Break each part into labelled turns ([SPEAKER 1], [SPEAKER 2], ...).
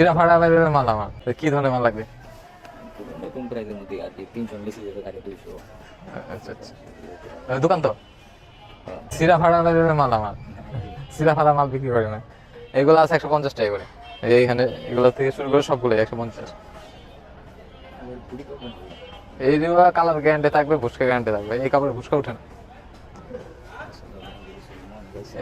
[SPEAKER 1] এরা ভাড়া বাইরে মাল আমার? কি ধরনের মাল লাগবে?
[SPEAKER 2] নতুন প্রাইজের মধ্যে আর কি তিনশো বেশি যেতে থাকে দুইশো।
[SPEAKER 1] আচ্ছা আচ্ছা। দোকান তো? সিরা ভাড়া বাইরে মাল আমার? সিরা ভাড়া মাল বিক্রি করে না। এগুলো আছে একশো পঞ্চাশ টাকা করে। এইখানে এগুলো থেকে শুরু করে সবগুলো একশো পঞ্চাশ। এই দিবা কালার গ্যারান্টি থাকবে ভুসকা গ্যারান্টি থাকবে। এই কাপড়ে ভুসকা ওঠে না।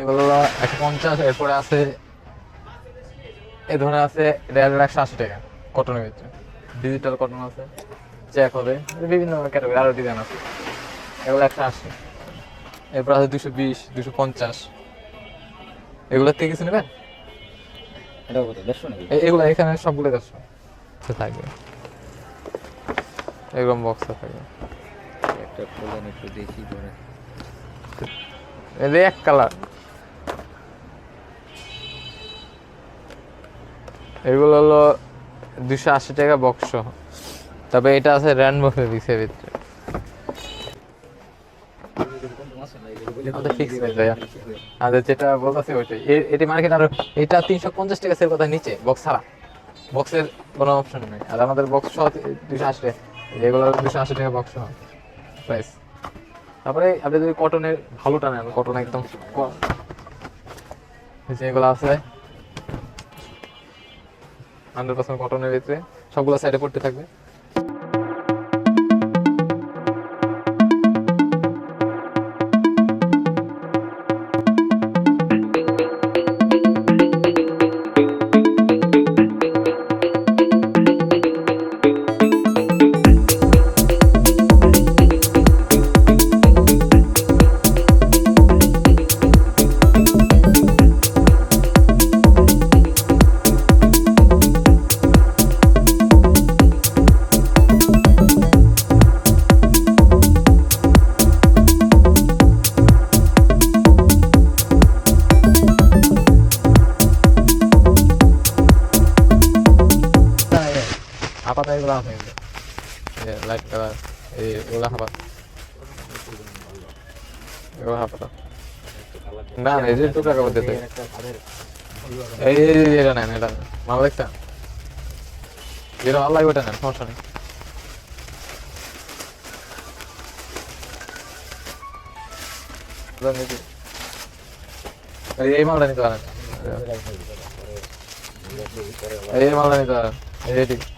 [SPEAKER 1] এগুলো একশো পঞ্চাশ এরপরে আছে এই ধরনের আছে এটা একশো আশি টাকা কটনের ভিতরে। ডিজিটাল কটন আছে চেক হবে বিভিন্ন ক্যাটাগরি আরও ডিজাইন আছে। এগুলো একশো আশি এরপর আছে দুশো বিশ দুশো পঞ্চাশ। এগুলোর থেকে কিছু নেবেন? এ- এগুলো এখানে সবগুলো দেড়শো। থাকবে। এরকম বক্স থাকবে।
[SPEAKER 2] একটা খোলেন একটু দেখি
[SPEAKER 1] এক কালার এগুলো হলো দুশো আশি টাকা বক্স। তবে এটা আছে র্যানবো ফেব্রিক্সের ভিতরে। মার্কেট আরও এটা তিনশো পঞ্চাশ টাকা কথা নিচে বক্স ছাড়া। বক্সের কোনো অপশন নেই। আর আমাদের বক্স দুশো দুশো আশি টাকা। বক্স তারপরে আপনি যদি কটনের ভালোটা নেন কটন একদম আছে। হান্ড্রেড পার্সেন্ট কটনের ভিতরে সবগুলো সাইডে পড়তে থাকবে। হাপাতা এগুলো আছে লাইট কালার এই এগুলো হাপাত এগুলো না না, এই যে টুকরা কাপড় দিতে এই এটা নেন, এটা। ভালো দেখছেন যেটা লাগবে ওটা নেন, সমস্যা নেই। এই- মালটা নিতে পারেন। এই মালটা নিতে পারেন। এই, এই-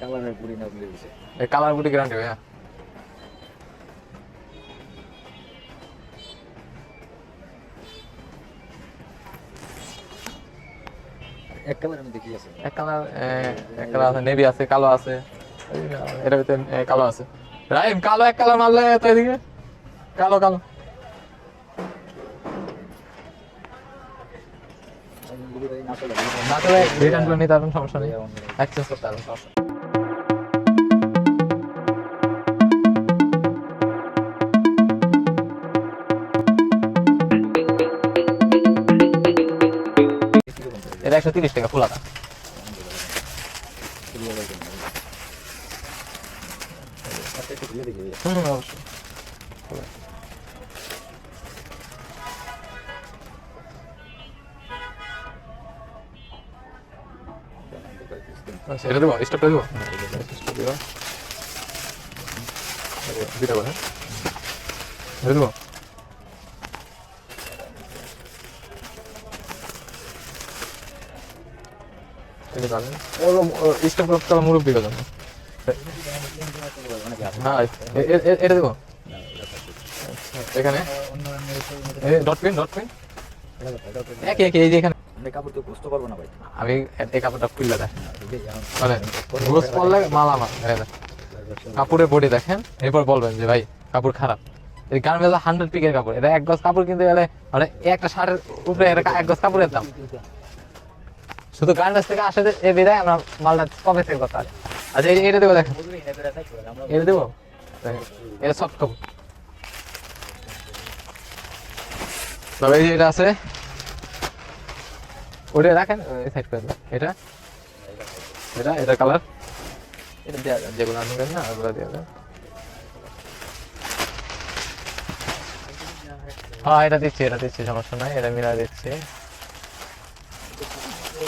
[SPEAKER 2] কালারের পুরি না বলে দিছে
[SPEAKER 1] এই কালার গুটি গ্যারান্টি ভাইয়া।
[SPEAKER 2] এক কালারের মধ্যে কি আছে।
[SPEAKER 1] এক কালার এক কালার আছে নেভি আছে কালো আছে। এটার ভিতরে কালো আছে। রাইম কালো এক কালার মারলে তো এদিকে। কালো কালো। না তো রিটার্ন করে নিতে পারবেন সমস্যা নেই। এক্সচেঞ্জ করতে পারবেন সমস্যা এটা একশো তিরিশ টাকা ফুলাটা হুম হুম, অবশ্যই আচ্ছা এটা দেবো স্টপটা দেবো স্টপ দেবো দুটা করে এটা দেবো এটা মুরব্বী হ্যাঁ এটা
[SPEAKER 2] কাপড়
[SPEAKER 1] বডি দেখেন, এরপর বলবেন যে, ভাই, কাপড় খারাপ। গার্মেন্টস হান্ড্রেড পিকের কাপড়। এটা এক গজ কাপড় কিনতে গেলে মানে একটা শার্টের উপরে এক গজ কাপড়ের দাম। শুধু গার্মেন্টস থেকে আসে এ বিদায়, আমরা মালটা কবে থেকে কথা আচ্ছা এই- এটা দেবো দেখেন এটা দেবো? এটা সফট তবে এই যে এটা আছে। ওটা রাখেন সাইড করে দেন। এটা? এটা এটা কালার এটা দেওয়া যাবে যেগুলো আনবেন না, ওগুলো দেওয়া যাবে হ্যাঁ এটা দিচ্ছি এটা দিচ্ছি, সমস্যা নাই, এটা মিলা দিচ্ছি। ওই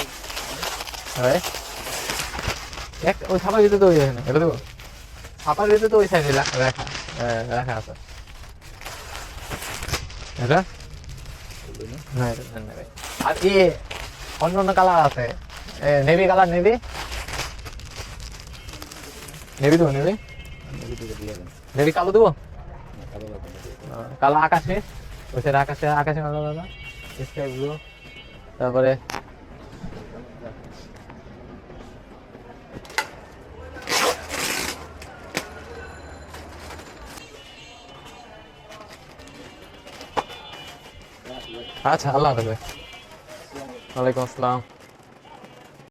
[SPEAKER 1] তো ওই এখানে এটা দেবো? ছাপার ভিতরে তো ওই সাইডে রাখা রাখা আছে। এটা? না এটা না, না। আর ই অন্য অন্য কালার আছে। নেভি কালার নেভি নেভি দেবো নেভি নেভি কালো দেবো? কালো আকাশে। ওই সাইড আকাশে আকাশে স্কাই ব্লু তারপরে আচ্ছা আল্লাহ হাফেজ। ওয়ালাইকুম আসসালাম